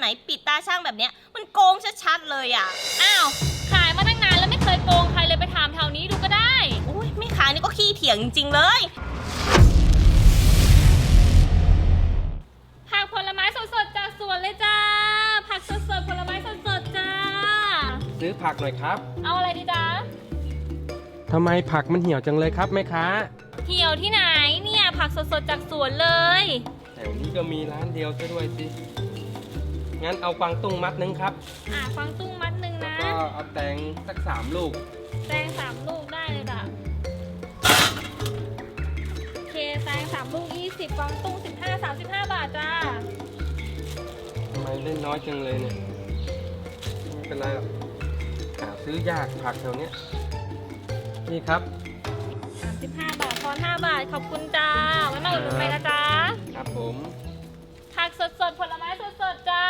ไหนปิดตาช่างแบบเนี้ย มันโกงชัดๆเลยอะ อ้าว ขายมาตั้งนานแล้วไม่เคยโกงใครเลยไปถามแถวนี้ดูก็ได้ อุ้ยแม่ค้านี่ก็ขี้เถียงจริงๆเลย ผักผลไม้สดๆจากสวนเลยจ้า ผักสดๆผลไม้สดๆจ้า ซื้อผักหน่อยครับ เอาอะไรดีจ้าทำไมผักมันเหี่ยวจังเลยครับแม่ค้า เหี่ยวที่ไหนเนี่ยผักสดๆจากสวนเลย แถวนี้ก็มีร้านเดียวซะด้วยสิ งั้นเอากวางตุ้งมัดนึงครับ อะฟังตุ้งมัดหนึ่งนะ ก็เอาแตงสักสามลูก แตงสามลูกได้เลยจ้ะโอเคแตงสามลูกยี่สิบฟังตุ้งสิบห้าสามสิบห้าบาทจ้า ทำไมเล่นน้อยจังเลยเนี่ย ไม่เป็นไรหรอกหาซื้อยากผักแถวเนี้ยนี่ครับ สามสิบห้าบาททอนห้าบาท ขอบคุณจ้าไว้มาอุดหนุนไปนะจ้า ครับผม ผักสดสดๆผลไม้สดสดๆจ้า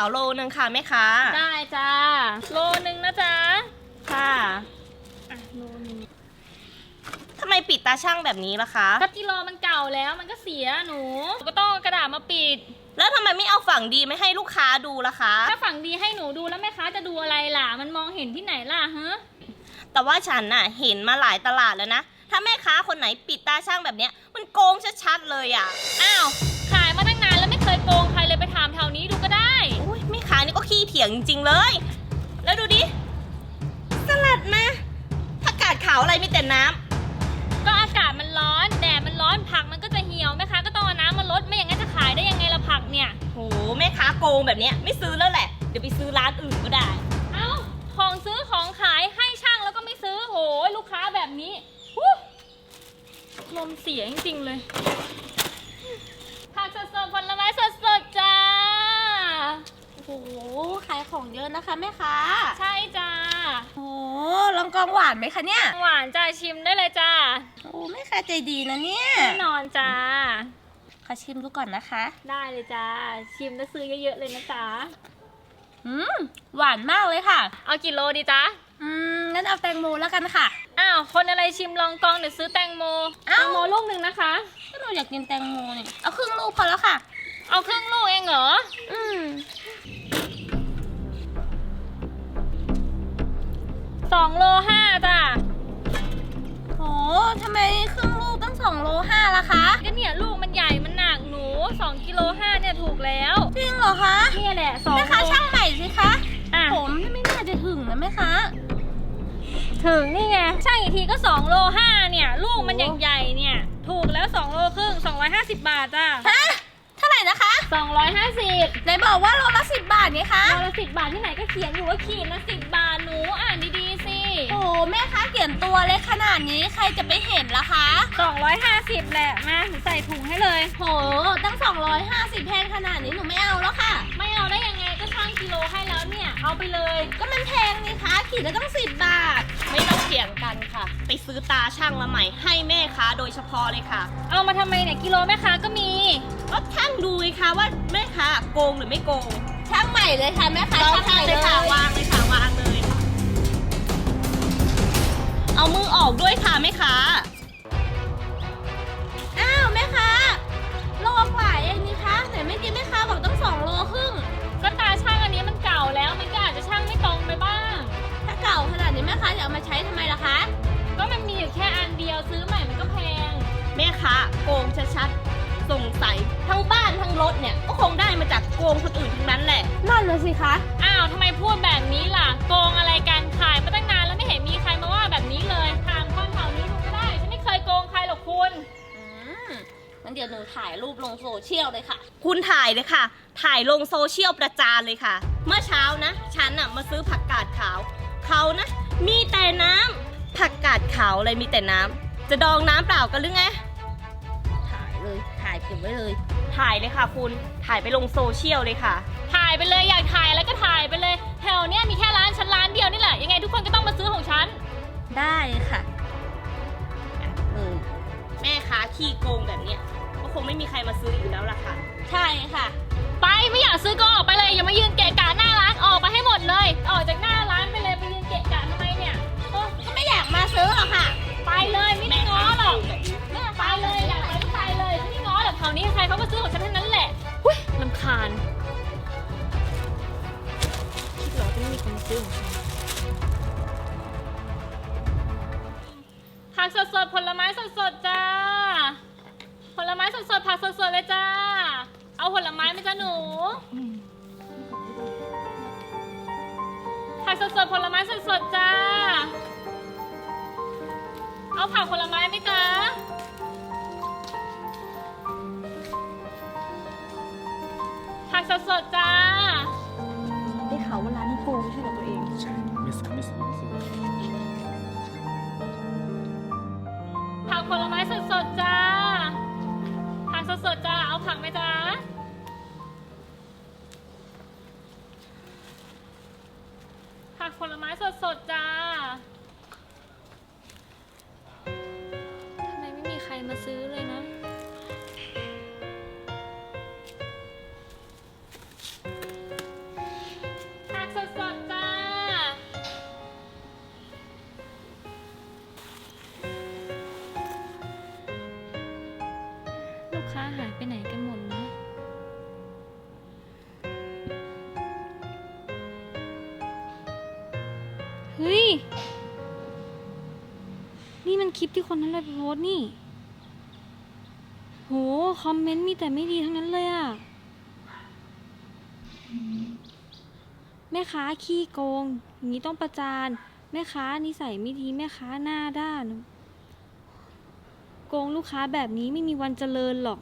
าดขาวโลนึงค่ะแม่ค้าได้จ้าโลนึงนะจ๊ะค่ะอะโลนึงทำไมปิดตาช่างแบบนี้ล่ะคะก็กิโลมันเก่าแล้วมันก็เสียหนูก็ต้องเอากระดาษมาปิด แล้วทำไมไม่เอาฝั่งดีไม่ให้ลูกค้าดูล่ะคะ ถ้าฝั่งดีให้หนูดูแล้วแม่ค้าจะดูอะไรล่ะ มันมองเห็นที่ไหนล่ะฮะแต่ว่าฉันน่ะเห็นมาหลายตลาดแล้วนะ ถ้าแม่ค้าคนไหนปิดตาช่างแบบเนี้ย มันโกงชัดๆเลยอะ อ้าว ขายมาตั้งนานแล้วไม่เคยโกงใครเลยไปถามแถวนี้ดูก็ได้อุ้ยแม่ค้า นี่ก็ขี้เถียงจริงๆเลย แล้วดูดิ สลัดนะผักกาดขาวอะไรมีแต่น้ำก็อากาศมันร้อนแดดมันร้อนผักมันก็จะเหี่ยวแม่ค้าก็ต้องเอาน้ำมาลดไม่อย่างนั้นจะขายได้ยังไงล่ะผักเนี่ย โหแม่ค้าโกงแบบเนี้ยไม่ซื้อแล้วแหละ เดี๋ยวไปซื้อร้านอื่นก็ได้ เอ้าของซื้อของขายให้ช่างแล้วก็ไม่ซื้อโหยลูกค้าแบบนี้ฮู้ลมเสียจริงๆเลยผักสดๆผลไม้สดๆจ้า โอ้โหขายของเยอะนะคะแม่ค้าใช่จ้าโอ้ลองกองหวานไหมคะเนี่ยหวานจ้าชิมได้เลยจ้าโอ้แม่ค้าใจดีนะเนี่ยแน่นอนจ้าขอชิมดูก่อนนะคะ ได้เลยจ้าชิมแล้วซื้อเยอะๆเลยนะจ๊ะอืมหวานมากเลยค่ะ เอากี่โลดีจ๊ะอืมงั้นเอาแตงโมแล้วกันค่ะอ้าวคนอะไรชิมลองกองเดี๋ยวซื้อแตงโมอ้าวแตงโมลูกหนึ่งนะคะก็หนูอยากกินแตงโมนี่เอาครึ่งลูกพอแล้วค่ะ เอาครึ่งลูกเองเหรออืม สองโลห้าจ้ะโหทำไมครึ่งลูกตั้งสองโลห้าล่ะคะก็เนี่ยลูกมันใหญ่มันหนักหนูสองกิโลห้าเนี่ยถูกแล้วจริงเหรอคะเนี่ยแหละสองแม่ค้าโลช่างใหม่สิคะอะผมไม่น่าจะถึงนะแม่ค้าถึงนี่ไงช่างอีกทีก็สองโลห้าเนี่ย ลูกมันโอ้ใหญ่ๆเนี่ย ถูกแล้วสองโลครึ่งสองร้อยห้าสิบบาทจ้ะฮะเท่าไหร่นะคะสองร้อยห้าสิบไหนบอกว่าโลละสิบบาทไงคะโลละสิบบาทที่ไหนก็เขียนอยู่ว่าขีดละสิบบาทหนูอ่านดีๆสิ โอ้โหแม่ค้าเขียนตัวเล็กขนาดนี้ใครจะไปเห็นล่ะคะสองร้อยห้าสิบแหละมาหนูใส่ถุงให้เลยโหตั้ง 250แพงขนาดนี้หนูไม่เอาแล้วค่ะ ไม่เอาได้ยังไงก็ช่างกิโลให้แล้วเนี่ย เอาไปเลย ก็มันแพงนี่คะขีดละต้องสิบบาท ไม่ต้องเถียงกันค่ะ ไปซื้อตาช่างมาใหม่ให้แม่ค้าโดยเฉพาะเลยค่ะ เอามาทำไมเนี่ยกิโลแม่ค้าก็มีก็ช่างดูไงคะว่าแม่ค้าโกงหรือไม่โกงช่างใหม่เลยค่ะแม่ค้าช่างเลยค่ะวางเลยค่ะวางเลย เอามือออกด้วยค่ะแม่ค้า อ้าวแม่ค้าโลกว่าเองนี่คะไหนไม่กินแม่ค้าบอกต้องสองโลครึ่ง ก็ตาช่างอันนี้มันเก่าแล้วมันก็อาจจะช่างไม่ตรงไปบ้าง ถ้าเก่าขนาดนี้แม่ค้าจะเอามาใช้ทำไมล่ะคะ ก็มันมีอยู่แค่อันเดียวซื้อใหม่มันก็แพง แม่ค้าโกงชัดๆสงสัยทั้งบ้านทั้งรถเนี่ยก็คงได้มาจากโกงคนอื่นทั้งนั้นแหละ นั่นเลยสิคะ อ้าวทำไมพูดแบบนี้ล่ะ โกงอะไรกันขายมาตั้งนานแล้วไม่เห็นมี นี้เลยถามคนแถวนี้ดูก็ได้ ฉันไม่เคยโกงใครหรอกคุณ อืมงั้นเดี๋ยวหนูถ่ายรูปลงโซเชียลเลยค่ะ คุณถ่ายเลยค่ะ ถ่ายลงโซเชียลประจานเลยค่ะ เมื่อเช้านะ ฉันอะมาซื้อผักกาดขาว เขานะ มีแต่น้ำผักกาดขาวอะไรมีแต่น้ำจะดองน้ำเปล่ากันหรือไง ถ่ายเลย ถ่ายเก็บไว้เลย ถ่ายเลยค่ะ คุณ ถ่ายไปลงโซเชียลเลยค่ะ ถ่ายไปเลยอยากถ่ายอะไรก็ถ่ายไปเลย แถวเนี้ยมีแค่ร้านฉันร้านเดียวนี่แหละ ยังไงทุกคนก็ต้องมาซื้อของฉัน ได้ค่ะเลยแม่ค้าขี้โกงแบบเนี้ยก็คงไม่มีใครมาซื้ออยู่แล้วล่ะค่ะ ใช่ค่ะ ไปไม่อยากซื้อก็ออกไปเลยอย่ามายืนเกะกะหน้าร้านออกไปให้หมดเลย ออกจากหน้าร้านไปเลยไปยืนเกะกะทำไมเนี่ยก็ไม่อยากมาซื้อหรอกค่ะ ไปเลยไม่ได้ง้อหรอกไปเลยอยากไปก็ไปเลยไม่ได้ง้อหรอกแถวนี้ใครเขาก็ซื้อของฉันทั้งนั้นแหละหุ้ยลำคาญคิดเหรอจะไม่มีคนซื้อของฉัน ผักสดๆผลไม้สดๆจ้า ผลไม้สดๆผักสดๆเลยจ้า เอาผลไม้ไหมจ้าหนู ผักสดๆผลไม้สดๆจ้า เอาผักผลไม้ไหมจ๊ะผักสดๆจ้าได้ข่าวว่าร้านนี้โกงไม่ใช่เหรอตัวเอง ใช่ ไม่สไม่สไม่สผั ผลไม้สดๆจ้า ผักสดๆจ้า เอาผักไหมจ้าผักผลไม้สดๆจ้า เฮ้ย นี่มันคลิปที่คนนั้นเลยไปโพสต์นี่ โห คอมเมนต์มีแต่ไม่ดีทั้งนั้นเลยอะแม่ค้าขี้โกงอย่างนี้ต้องประจาน แม่ค้านิสัยไม่ดี แม่ค้าหน้าด้าน โกงลูกค้าแบบนี้ไม่มีวันเจริญหรอก